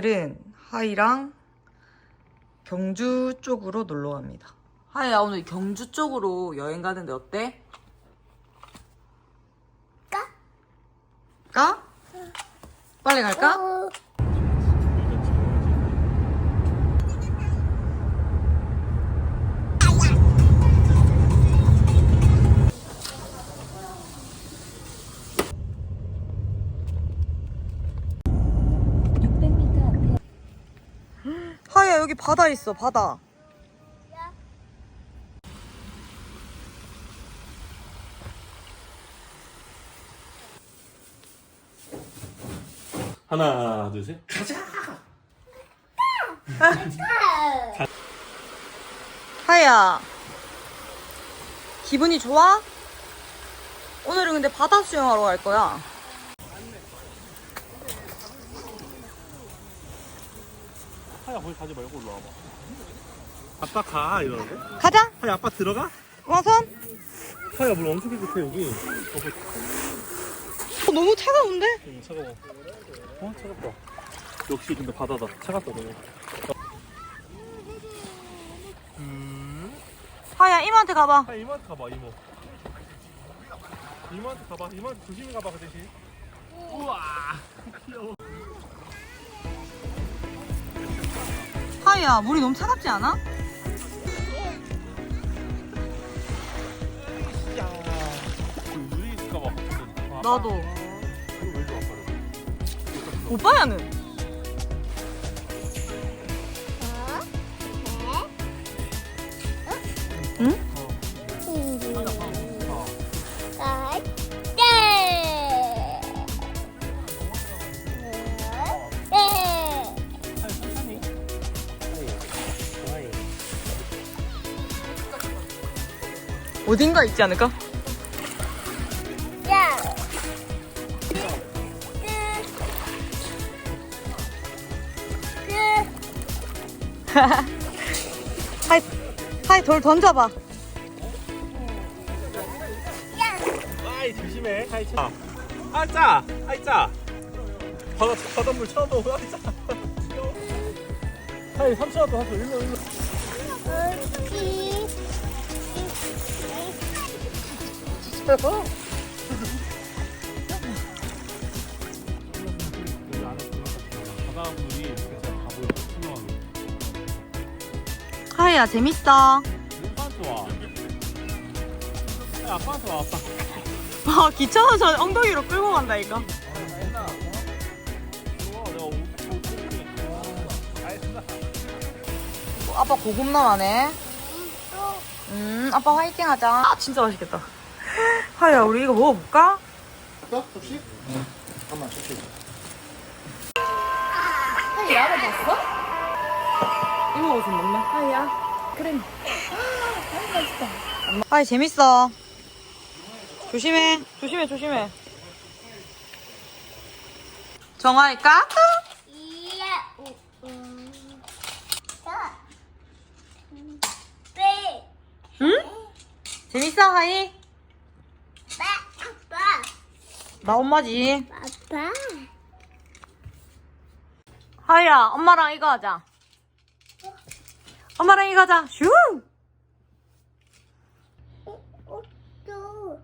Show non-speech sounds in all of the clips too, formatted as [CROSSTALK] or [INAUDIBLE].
오늘은 하이랑 경주 쪽으로 놀러 갑니다. 하이야 오늘 경주 쪽으로 여행 가는데 어때? 까? 까? 빨리 갈까? 여기 바다 있어 바다. 하나, 둘, 셋. 가자! 하이야 기분이 좋아? 오늘은 근데 바다 수영하러 갈 거야. 하야, 거기 가지 말고 올라와봐. 아빠 가, 이러는데? 가자. 하야, 아빠 들어가? 와선. 하야, 물 엄청 깨끗해, 여기. 어, 너무 차가운데? 음, 차가워. 어, 차갑다. 역시 근데 바다다. 차갑다, 너무. 음. 하이야 이모한테 가봐. 하야, 이모한테 가봐, 이모. 이모한테 가봐. 이모한테 조심히 가봐, 그 대신. 우와, [LAUGHS] 귀여워. 하이야 물이 너무 차갑지 않아? 나도. 오빠야는? 어딘가 있지 않을까? 야. 끝. [LAUGHS] 하이 하이 돌 던져봐. 아이 조심해. 아이 차. 아 짜. 아이 짜. 바다 바닷물 먹어. 아이 짜. 귀여워. 아이 삼촌 왔다 왔어. 일로 일로. 바닷물이. 투명하게. 하이야 재밌어. 아빠한테 와. 아이 아빠한테 와 아빠. 아 귀찮아서 엉덩이로 끌고 간다 이거. 어, 내가 오- 오- 오- 알겠습니다. 아빠 고급남하네. 음 아빠 화이팅 하자. 아 진짜 맛있겠다. 하이야 우리 이거 먹어볼까? 어? 접시? 응. 잠깐만, 접시. 이모가 좀 먹나? 하이야. 그래. 하이 재밌어. 조심해. 조심해 조심해. 정아이 까? 이야. 우, 음. 네. 응? 재밌어 하이? 빠. 아빠. 나 엄마지. 아빠. 하이야 엄마랑 이거 하자. 엄마랑 이거 하자. 슝. 또.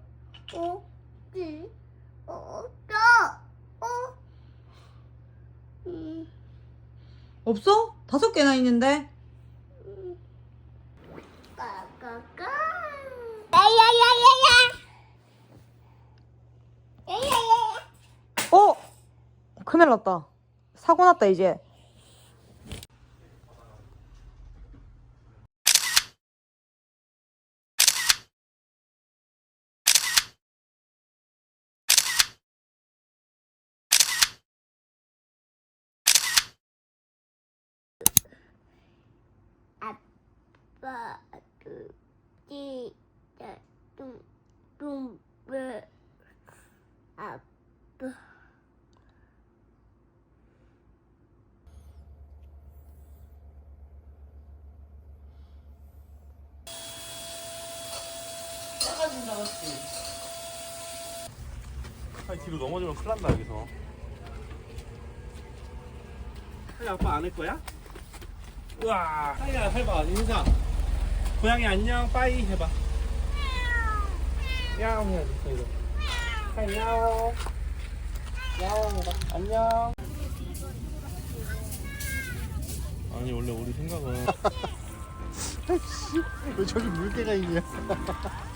어. 지. 어. 또. 어. 음. 없어? 다섯 개나 있는데. 까까까. 야야야야야. 야야야야. 어? 큰일 났다. 사고 났다 이제. 아빠 두지 뚱뚱 아빠 아니 뒤로 넘어지면 큰일 난다 여기서. 하이 아빠 안할 거야? 우와. 하이야 해봐 인사. 고양이 안녕 빠이 해봐. 야옹. 해야지 이거. 하이 야옹. 야옹 해봐. 안녕. 아니 원래 우리 생각은 [LAUGHS] 왜 저기 물개가 있냐? [LAUGHS]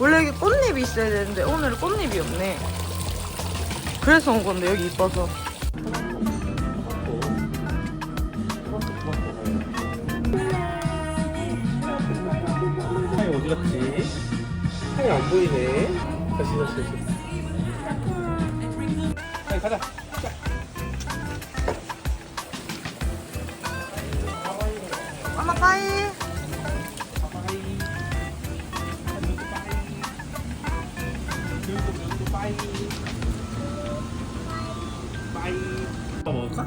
원래 여기 꽃잎이 있어야 되는데 오늘은 꽃잎이 없네. 그래서 온 건데 여기 이뻐서. 하이 어디 갔지? 하이 안 보이네 다시 다시 다시 하이 가자 아빠 먹을까?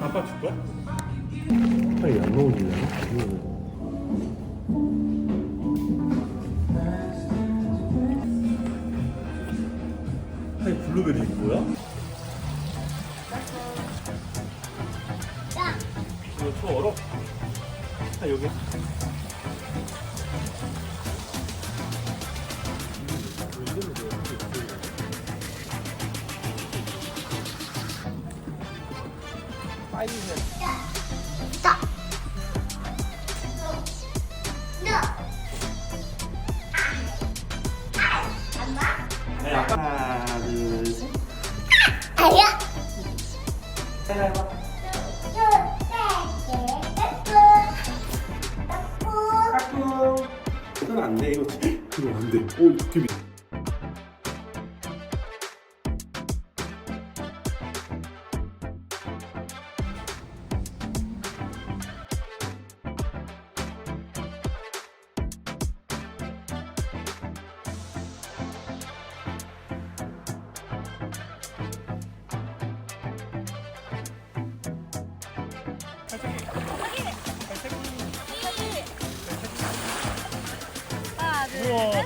아빠 줄 거야? 아니 안 먹을래 아니 블루베리 뭐야? 야, 이거 초 얼어? 아 여기 네, 아빠 하나 둘 셋 아야. 이건 안 돼 이거 이거 안 돼 오 TV 우와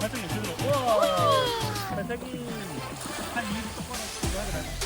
활동이 힘들어. 우와. 발사기. 한 2분 똑바로 지나가라.